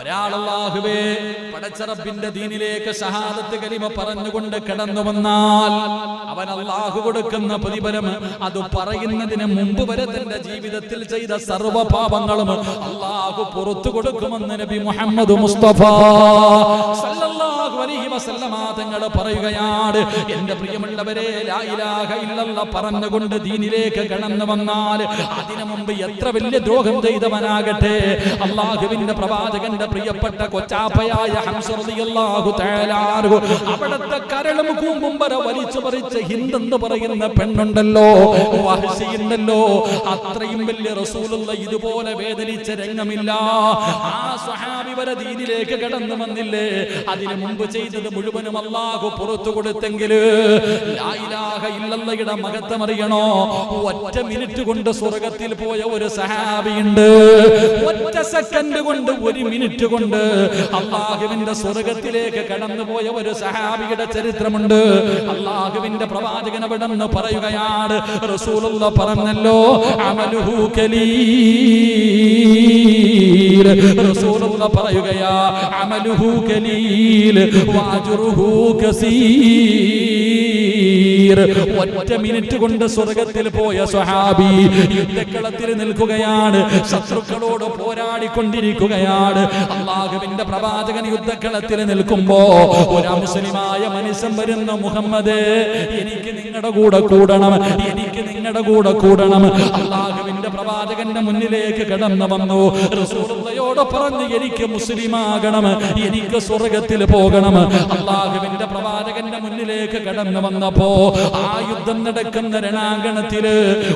ഒരാളല്ലാഹുവേ പടച്ചറപ്പിന്റെ ദീനിലേക്ക് ഷഹാദത്ത് കലിമ പറഞ്ഞുകൊണ്ട് കടന്നു വന്നാൽ അവൻ അള്ളാഹു കൊടുക്കുന്ന പ്രതിഫലം അത് പറയുന്നതിന് മുമ്പ് വരെ തന്റെ ജീവിതത്തിൽ ചെയ്ത സർവ പാപങ്ങളും അള്ളാഹു പുറത്തു കൊടുക്കുമെന്ന് നബി മുഹമ്മദ് മുസ്തഫ തങ്ങൾ പറയുകയാണ്. എന്റെ പ്രിയമുള്ളവരെ പറഞ്ഞുകൊണ്ട് ദീനിലേക്ക് കടന്നു വന്നാൽ അതിനു മുമ്പ് എത്ര വലിയ ദ്രോഹം ചെയ്തവനാകട്ടെ. അള്ളാഹുവിന്റെ പ്രവാചകന്റെ പ്രിയപ്പെട്ട കൊച്ചാപ്പയായ അവിടുത്തെ കരളും കൂമ്പും വര വലിച്ചു പറിച്ച് ഹിന്ദെന്ന് പറയുന്ന പെണ്ണുണ്ടല്ലോ. വഹശിയുണ്ടല്ലോ അത്രയും വലിയ റസൂലുള്ള ഇതുപോലെ വേദനിച്ച രംഗമില്ല. ആ സ്വഹാബി വരെ ദീനിലേക്ക് കടന്നു വന്നില്ലേ? അതിനു മുമ്പ് ചെയ്തത് മുഴുവനും അള്ളാഹു പുറത്തു കൊടുത്തെങ്കിൽ മഹത്വം അറിയണോ? ഒറ്റ മിനിറ്റ് കൊണ്ട് സ്വർഗത്തിൽ പോയ ഒരു സഹാബിയുണ്ട്. ഒറ്റ സെക്കൻഡ് കൊണ്ട് ഒരു മിനിറ്റ് കൊണ്ട് അള്ളാഹുവിന്റെ സ്വർഗത്തിലേക്ക് കടന്നുപോയ ഒരു സഹാബിയുടെ ചരിത്രമുണ്ട്. അള്ളാഹുവിന്റെ പ്രവാചകൻ അവിടെ നിന്ന് പറയുകയാണ് റസൂലുള്ള പറഞ്ഞല്ലോ അമലുഹു കലീൽ. റസൂലുള്ള പറയുകയാ അമലുഹു കലീൽ വാജുറുഹു കസീർ. ഒറ്റ മിനിറ്റ് കൊണ്ട് സ്വർഗത്തിൽ പോയ സ്വഹാബി യുദ്ധക്കളത്തിൽ നിൽക്കുകയാണ് ശത്രുക്കളോട് പോരാടിക്കൊണ്ടിരിക്കുകയാണ്. അള്ളാഹുവിന്റെ പ്രവാചകൻ യുദ്ധക്കളത്തിൽ നിൽക്കുമ്പോ ഒരു മുസ്ലിമായ മനുഷ്യൻ വരുന്ന മുഹമ്മദ് എനിക്ക് നിങ്ങളുടെ കൂടെ കൂടണം എനിക്ക് നിങ്ങളുടെ കൂടെ കൂടണം. അള്ളാഹുവിന്റെ പ്രവാചകന്റെ മുന്നിലേക്ക് കിടന്നു വന്നു. റസൂലുള്ളയോട് പറഞ്ഞു എനിക്ക് മുസ്ലിമാകണം എനിക്ക് സ്വർഗത്തിൽ പോകണം. അള്ളാഹുവിന്റെ പ്രവാചകന്റെ മുന്നിലേക്ക് കടന്നു വന്നപ്പോ ആ യുദ്ധം നടക്കുന്ന രണാങ്കണത്തിൽ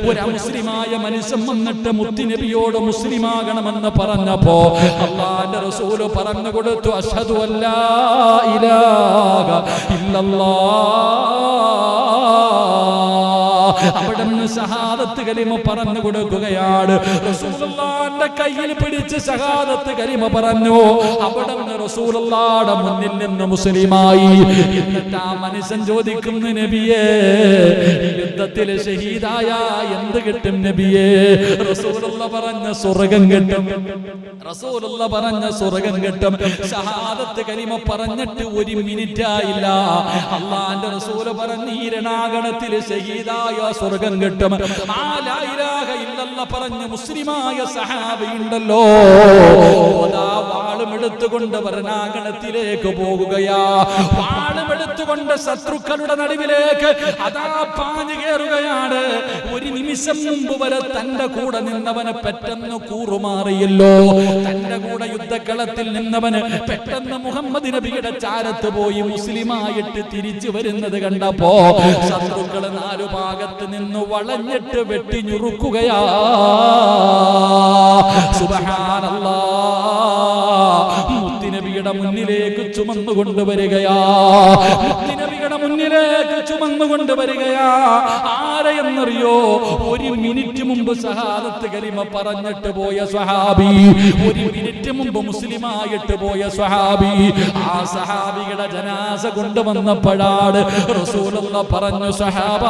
ഒരു മുസ്ലിമായ മനുഷ്യൻ വന്നിട്ട് മുത്തിനബിയോട് മുസ്ലിമാകണമെന്ന് പറഞ്ഞപ്പോ അള്ളാന്റെ റസൂൽ പറഞ്ഞു കൊടുത്തു അഷദു അല്ലാ ഇല്ലല്ലാഹ്. അവിടുന്ന് ഷഹാദത്ത് കലിമ പറഞ്ഞു കൊടുക്കുകയാണ്. കയ്യിൽ പിടിച്ച് ഷഹാദത്ത് കലിമ പറഞ്ഞു. അവിടുന്ന് റസൂലുള്ളാടെ മുന്നിൽ നിന്ന് മുസ്ലിമായി എന്നിട്ട് ആ മനുഷ്യൻ ചോദിക്കുന്നു നബിയേ യുദ്ധത്തിൽ ഷഹീദായ എന്ത് കിട്ടും നബിയേ? റസൂലുള്ള പറഞ്ഞ സ്വർഗം കിട്ടും. റസൂലുള്ള പറഞ്ഞ സ്വർഗം കിട്ടും. ഷഹാദത്ത് കലിമ പറഞ്ഞിട്ട് ഒരു മിനിറ്റ് ആയില്ല. അള്ളാന്റെ റസൂൽ പറഞ്ഞ ഈ രണാകണത്തിൽ ഷഹീദായ സ്വർഗം കിട്ടും. ആ ലാ ഇലാഹ ഇല്ലല്ലാഹ് പറഞ്ഞ് മുസ്ലിമായ സഹാബിയുണ്ടല്ലോ. അതാ വാളും എടുത്തുകൊണ്ട് വരണാകണത്തിലേക്ക് പോകുകയാ വാളും എടുത്തുകൊണ്ട് ശത്രുക്കളുടെ നടുവിലേക്ക് അതാ പാഞ്ഞു കയറുകയാണ് ഒരു നിമിഷം മുമ്പ് വരെ തന്റെ കൂടെ നിന്നവന് പെട്ടെന്ന് കൂറുമാറിയല്ലോ. തന്റെ കൂടെ യുദ്ധക്കളത്തിൽ നിന്നവന് പെട്ടെന്ന് മുഹമ്മദ് നബിയുടെ ചാരത്ത് പോയി മുസ്ലിമായിട്ട് തിരിച്ചു വരുന്നത് കണ്ടപ്പോ ശത്രുക്കൾ നാലു ഭാഗത്ത് നിന്ന് വളഞ്ഞിട്ട് വെട്ടിഞ്ഞുറുക്കുകയാ. സുബഹാനല്ലാ. മുത്തിനബിയുടെ മുന്നിലേക്ക് ചുമന്നു കൊണ്ടുവരികയാ നബിയുടെ മുന്നിലേക്ക് ചുമന്നു കൊണ്ടുവരികയാ ആരെയെന്നറിയോ? ഒരു മിനിറ്റ് മുമ്പ് സഹാദത്ത് കലിമ പറഞ്ഞിട്ട് പോയ സ്വഹാബി. ഒരു മിനിറ്റ് മുമ്പ് മുസ്ലിമായിട്ട് പോയ സ്വഹാബി. ആ സഹാബിയുടെ ജനാസ കൊണ്ടുവന്നപ്പോഴാണ് റസൂലുള്ള പറഞ്ഞു സഹാബ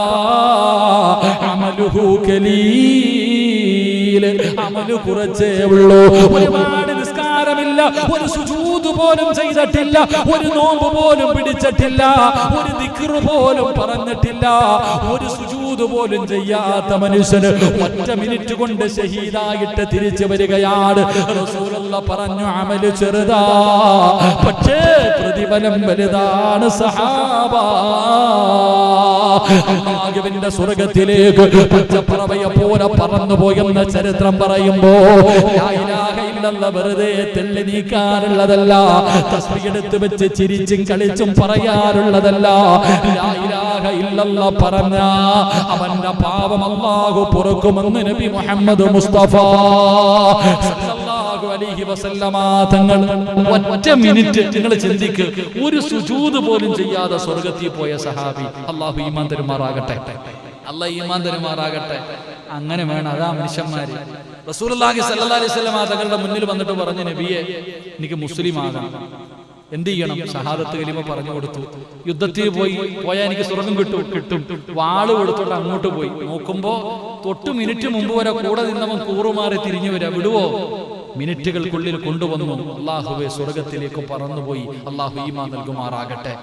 അമലുഹു കലീൽ. അമലു കുറച്ചേ ഉള്ളൂ. ഒരുപാട് നിസ്കാരമില്ല. ഒരു പോലും ചെയ്തിട്ടില്ല. ഒരു നോമ്പ് പോലും പിടിച്ചിട്ടില്ല. ഒരു ദിക്റ് പോലും പറഞ്ഞിട്ടില്ല. ഒരു സുജൂത് പോലും ചെയ്യാത്ത മനുഷ്യന് ഒറ്റ മിനിറ്റ് കൊണ്ട് ഷഹീദായിട്ട് തിരിച്ചു വരികയാണ്. പറഞ്ഞു അമൽ ചെറുതാ. പക്ഷേ പ്രതിഫലം വലുതാണ് സഹാബ. അള്ളാഹുവിന്റെ സ്വർഗത്തിലേക്ക് പച്ചപ്പറവയെ പോലെ പറന്നു പോയെന്ന ചരിത്രം പറയുമ്പോ വെറുതെ തെള്ളി നീക്കാറുള്ളതല്ല. തസ്മിയെടുത്ത് വെച്ച് ചിരിച്ചും കളിച്ചും പറയാറുള്ളതല്ല. ലാ ഇലാഹ ഇല്ലല്ലാഹ് പറഞ്ഞ അവന്റെ പാപം അല്ലാഹു പുറക്കുമെന്ന് നബി മുഹമ്മദ് മുസ്തഫ അലൈഹി വസല്ലമ തങ്ങൾ ഒറ്റ മിനിറ്റ് നിങ്ങൾ ചിന്തിക്ക് ഒരു സുജൂദ് പോലും ചെയ്യാതെ സ്വർഗത്തിൽ പോയ സഹാബി അള്ളാഹു ഈമാൻ തരുമാറാകട്ടെ. അല്ല ഈമാൻ തരുമാറാകട്ടെ. അങ്ങനെ വേണം അതാ മനുഷ്യന്മാര്. അലൈഹി വസല്ലമ തങ്ങളുടെ മുന്നിൽ വന്നിട്ട് പറഞ്ഞു നബിയെ എനിക്ക് മുസ്ലിം ആകാം. എന്ത് ചെയ്യണം? ഷഹാദത്ത് കലിമ പറഞ്ഞു കൊടുത്തു. യുദ്ധത്തിൽ പോയി പോയാൽ എനിക്ക് സ്വർഗം കിട്ടും കിട്ടും. വാൾ കൊടുത്തോട്ട് അങ്ങോട്ട് പോയി. നോക്കുമ്പോ തൊട്ട് മിനിറ്റ് മുമ്പ് വരെ കൂടെ നിന്നവൻ കൂറുമാറി തിരിഞ്ഞു വരാ വിടുവോ? മിനിറ്റുകൾക്കുള്ളിൽ കൊണ്ടുവന്നു. അള്ളാഹുവെ സ്വർഗത്തിലേക്ക് പറന്നുപോയി. അള്ളാഹു ഈമാ നൽകുമാറാകട്ടെ.